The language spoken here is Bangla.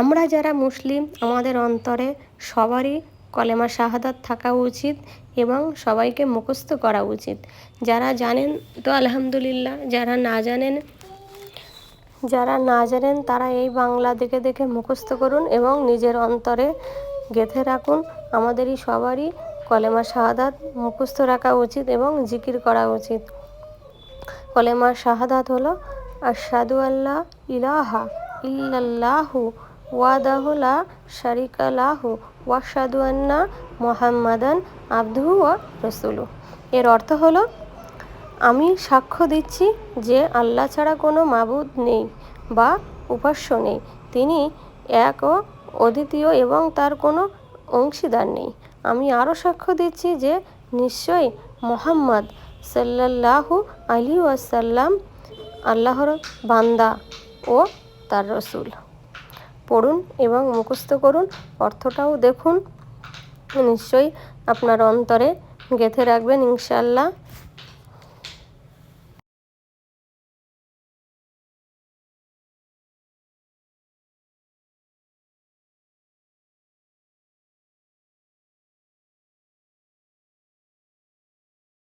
আমরা যারা মুসলিম, আমাদের অন্তরে সবারই কলেমা শাহাদাত থাকা উচিত এবং সবাইকে মুখস্থ করা উচিত। যারা জানেন তো আলহামদুলিল্লাহ, যারা না জানেন, যারা না জানেন তারা এই বাংলা দেখে দেখে মুখস্থ করুন এবং নিজের অন্তরে গেঁথে রাখুন। আমাদেরই সবারই কলেমা শাহাদাত মুখস্থ রাখা উচিত এবং জিকির করা উচিত। কলেমা শাহাদাত হলো আশাদু আল্লাহ ইলাহা ইল্লাল্লাহু ওয়াদাহু লা শারিকা লাহু ওয়াশাদু আন্না মোহাম্মাদান আবদুহু ওয়া রসুলু এর অর্থ হলো, আমি সাক্ষ্য দিচ্ছি যে আল্লাহ ছাড়া কোনো মাবুদ নেই বা উপাস্য নেই। তিনি এক ও অদ্বিতীয় এবং তার কোনো অংশীদার নেই। আমি আরও সাক্ষ্য দিচ্ছি যে নিশ্চয়ই মোহাম্মদ সাল্লাল্লাহু আলী ওয়াসাল্লাম আল্লাহর বান্দা ও তার রসুল। পড়ুন এবং মুখস্থ করুন। অর্থটাও দেখুন। নিশ্চয়ই আপনার অন্তরে গেঁথে রাখবেন ইনশাল্লাহ